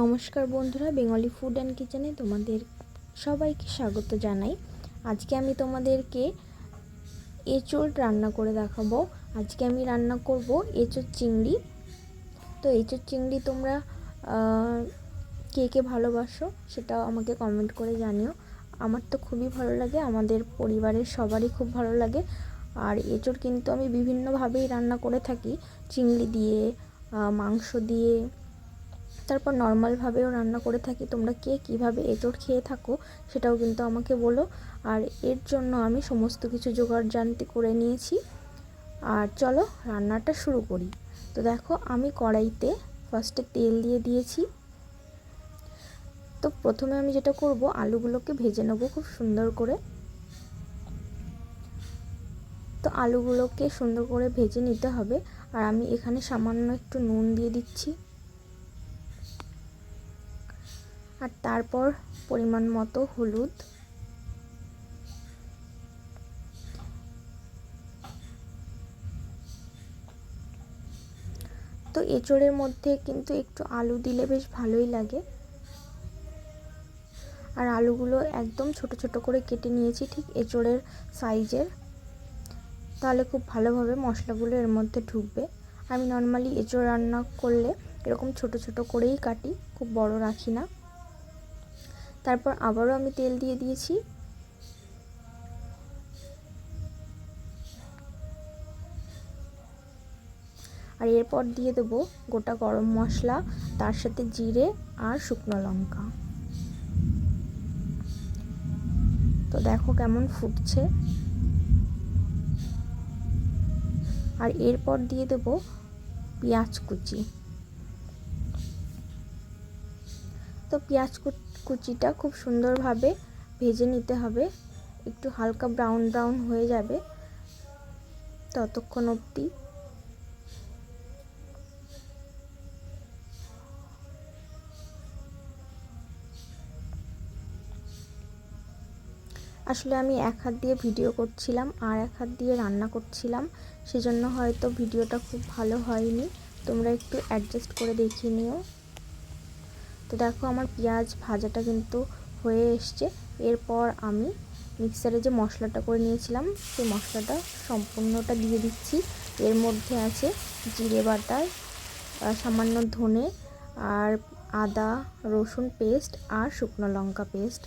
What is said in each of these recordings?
নমস্কার বন্ধুরা, Bengali food and কিচেনে তোমাদের সবাইকে স্বাগত জানাই। আজকে আমি তোমাদেরকে এঁচোড় রান্না করে দেখাবো। আজকে আমি রান্না করব এঁচোড় চিংড়ি। তো এঁচোড় চিংড়ি তোমরা কে কে ভালোবাসো সেটাও আমাকে কমেন্ট করে জানিও। আমার তো খুবই ভালো লাগে, আমাদের পরিবারের সবারই খুব ভালো লাগে। আর এঁচোড় কিন্তু আমি বিভিন্নভাবেই রান্না করে থাকি। চিংড়ি দিয়ে মাংস দিয়ে তারপর নর্মালভাবেও রান্না করে থাকি। তোমরা কে কীভাবে এঁচড় খেয়ে থাকো সেটাও কিন্তু আমাকে বলো। আর এর জন্য আমি সমস্ত কিছু জোগাড় জানতে করে নিয়েছি। আর চলো রান্নাটা শুরু করি। তো দেখো আমি কড়াইতে ফার্স্টে তেল দিয়ে দিয়েছি। তো প্রথমে আমি যেটা করব, আলুগুলোকে ভেজে নেব খুব সুন্দর করে। তো আলুগুলোকে সুন্দর করে ভেজে নিতে হবে। আর আমি এখানে সামান্য একটু নুন দিয়ে দিচ্ছি। আর তারপর পরিমাণ মতো হলুদ। তো এঁচড়ের মধ্যে কিন্তু একটু আলু দিলে বেশ ভালোই লাগে। আর আলুগুলো একদম ছোট ছোট করে কেটে নিয়েছি ঠিক এঁচড়ের সাইজের। তাহলে খুব ভালোভাবে মশলাগুলো এর মধ্যে ঢুকবে। আমি নর্মালি এঁচড় রান্না করলে এরকম ছোট ছোট করেই কাটি, খুব বড় রাখি না। তারপর আবারও আমি তেল দিয়ে দিয়েছি। আর এরপর দিয়ে দেবো গোটা গরম মশলা, তার সাথে জিরে আর শুকনো লঙ্কা। তো দেখো কেমন ফুটছে। আর এরপর দিয়ে দেবো পেঁয়াজ কুচি। তো পেঁয়াজ কুচিটা খুব সুন্দরভাবে ভেজে নিতে হবে। একটু হালকা ব্রাউন ব্রাউন হয়ে যাবে ততক্ষণ অবধি। আসলে আমি এক হাত দিয়ে ভিডিও করছিলাম, আর এক হাত দিয়ে রান্না করছিলাম। সেজন্য হয়তো ভিডিওটা খুব ভালো হয়নি। তোমরা একটু অ্যাডজাস্ট করে দেখিয়ে নিও। তো দেখো আমার পেঁয়াজ ভাজাটা কিন্তু হয়ে এসছে। এরপর আমি মিক্সারে যে মশলাটা করে নিয়েছিলাম, সেই মশলাটা সম্পূর্ণটা দিয়ে দিচ্ছি। এর মধ্যে আছে জিরে বাটা সামান্য ধনে আর আদা, রসুন পেস্ট আর শুকনো লঙ্কা পেস্ট।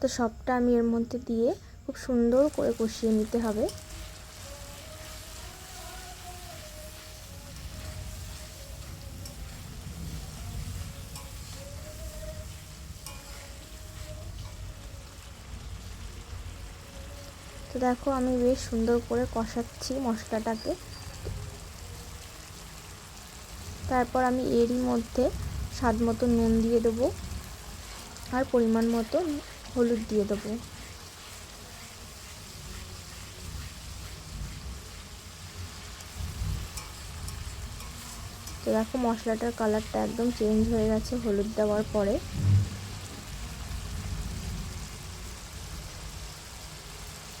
তো সবটা আমি এর মধ্যে দিয়ে খুব সুন্দর করে কষিয়ে নিতে হবে। তো দেখো আমি বেশ সুন্দর করে কষাচ্ছি মশলাটাকে। তারপর আমি এরই মধ্যে স্বাদ মতো নুন দিয়ে দেবো আর পরিমাণ মতো হলুদ দিয়ে দেবো। তো দেখো মশলাটার কালারটা একদম চেঞ্জ হয়ে গেছে হলুদ দেওয়ার পরে।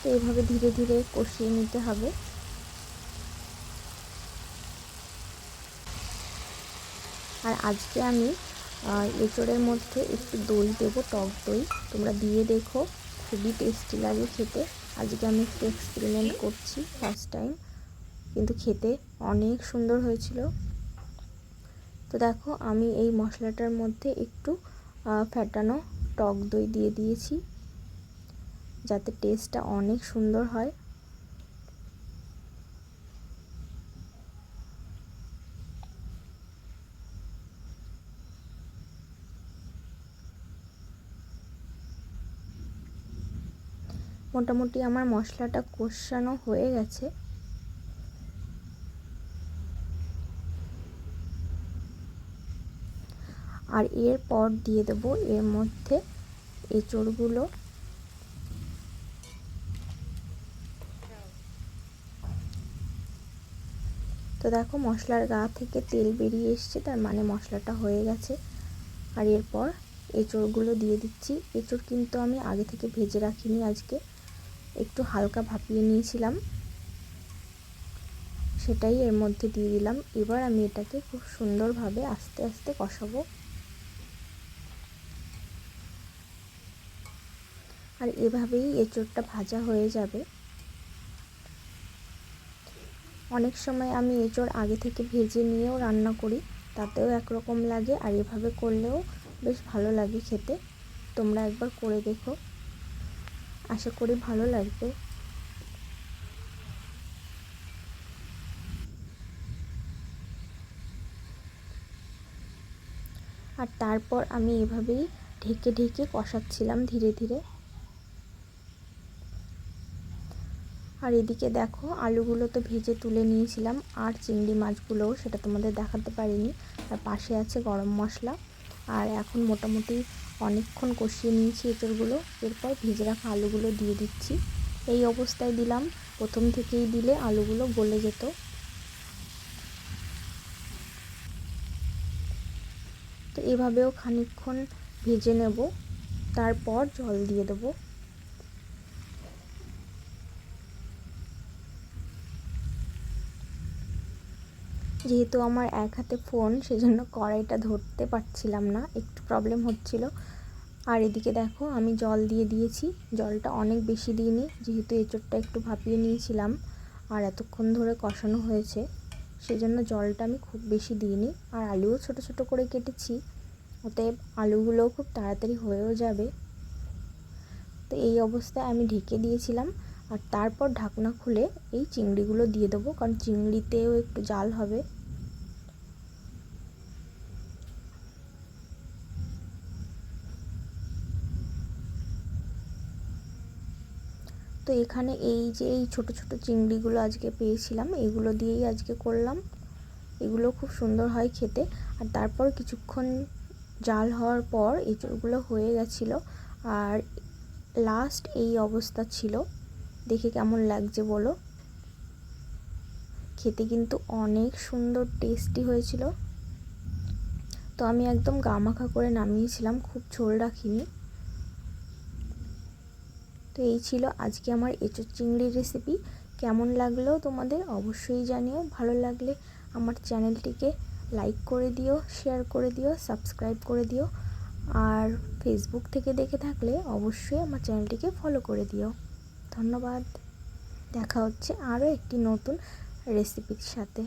তো এইভাবে ধীরে ধীরে কষিয়ে নিতে হবে। আর আজকে আমি এঁচড়ের মধ্যে একটু দই দেবো, টক দই। তোমরা দিয়ে দেখো, খুবই টেস্টি লাগে খেতে। আজকে আমি একটু এক্সপেরিমেন্ট করছি ফার্স্ট টাইম কিন্তু খেতে অনেক সুন্দর হয়েছিল। তো দেখো, আমি এই মশলাটার মধ্যে একটু ফ্যাটানো টক দই দিয়ে দিয়েছি। যাতে টেস্টটা অনেক সুন্দর হয়। মোটামুটি আমার মশলাটা কষানো হয়ে গেছে। আর এরপর দিয়ে দেবো এর মধ্যে এঁচড়গুলো। তো দেখো মশলার গা থেকে তেল বেরিয়ে এসছে, তার মানে মশলাটা হয়ে গেছে। আর এরপর এঁচড়গুলো দিয়ে দিচ্ছি। এঁচড় কিন্তু আমি আগে থেকে ভেজে রাখিনি আজকে। একটু হালকা ভাপিয়ে নিয়েছিলাম। সেটাই এর মধ্যে দিয়ে দিলাম। এবার আমি এটাকে খুব সুন্দরভাবে আস্তে আস্তে কষাবো। আর এভাবেই এঁচোড়টা ভাজা হয়ে যাবে। অনেক সময় আমি এঁচোড় আগে থেকে ভেজে নিয়েও রান্না করি, তাতেও একরকম লাগে আর এভাবে করলেও বেশ ভালো লাগে খেতে। তোমরা একবার করে দেখো। আশা করি ভালো লাগবে। আর তারপর আমি এভাবেই ঢেকে ঢেকে কষাচ্ছিলাম ধীরে ধীরে। আর এদিকে দেখো, আলুগুলো তো ভেজে তুলে নিয়েছিলাম, আর চিংড়ি মাছগুলোও সেটা তোমাদের দেখাতে পারিনি। আর পাশে আছে গরম মশলা। আর এখন মোটামুটি অনেকক্ষণ কষিয়ে নিয়েছি এঁচড়গুলো। এরপর ভেজে রাখা আলুগুলো দিয়ে দিচ্ছি। এই অবস্থায় দিলাম। প্রথম থেকেই দিলে আলুগুলো গলে যেত। তো এভাবেও খানিকক্ষণ ভেজে নেব। তারপর জল দিয়ে দেবো। যেহেতু আমার এক হাতে ফোন, সেজন্য কড়াইটা ধরতে পারছিলাম না, একটু প্রবলেম হচ্ছিল। আর এদিকে দেখো, আমি জল দিয়ে দিয়েছি। জলটা অনেক বেশি দিইনি, যেহেতু এঁচোড়টা একটু ভাপিয়ে নিয়েছিলাম, আর এতক্ষণ ধরে কষানো হয়েছে। সেজন্য জলটা আমি খুব বেশি দিইনি। আর আলুও ছোট ছোট করে কেটেছি, অতএব আলুগুলোও খুব তাড়াতাড়ি হয়েও যাবে। তো এই অবস্থায় আমি ঢেকে দিয়েছিলাম। আর তারপর ঢাকনা খুলে এই চিংড়িগুলো দিয়ে দেবো, কারণ চিংড়িতেও একটু জাল হবে। তো এখানে এই যে এই ছোট ছোট চিংড়িগুলো আজকে পেয়েছিলাম, এগুলো দিয়েই আজকে করলাম। এগুলো খুব সুন্দর হয় খেতে। আর তারপর কিছুক্ষণ জাল হওয়ার পর এঁচড়গুলো হয়ে গেছিল। আর লাস্ট এই অবস্থা ছিল। দেখে কেমন লাগছে বলো? খেতে কিন্তু অনেক সুন্দর টেস্টি হয়েছিল। তো আমি একদম গামাখা করে নামিয়েছিলাম, খুব ঝোল রাখিনি। তো এই ছিল আজকে আমার এঁচোর চিংড়ির রেসিপি কেমন লাগল তোমাদের অবশ্যই জানিও। ভালো লাগলে আমার চ্যানেলটিকে লাইক করে দিও শেয়ার করে দিও সাবস্ক্রাইব করে দিও। আর ফেসবুক থেকে দেখে থাকলে অবশ্যই আমার চ্যানেলটিকে ফলো করে দিও। ধন্যবাদ। দেখা হচ্ছে আরও একটি নতুন রেসিপির সাথে।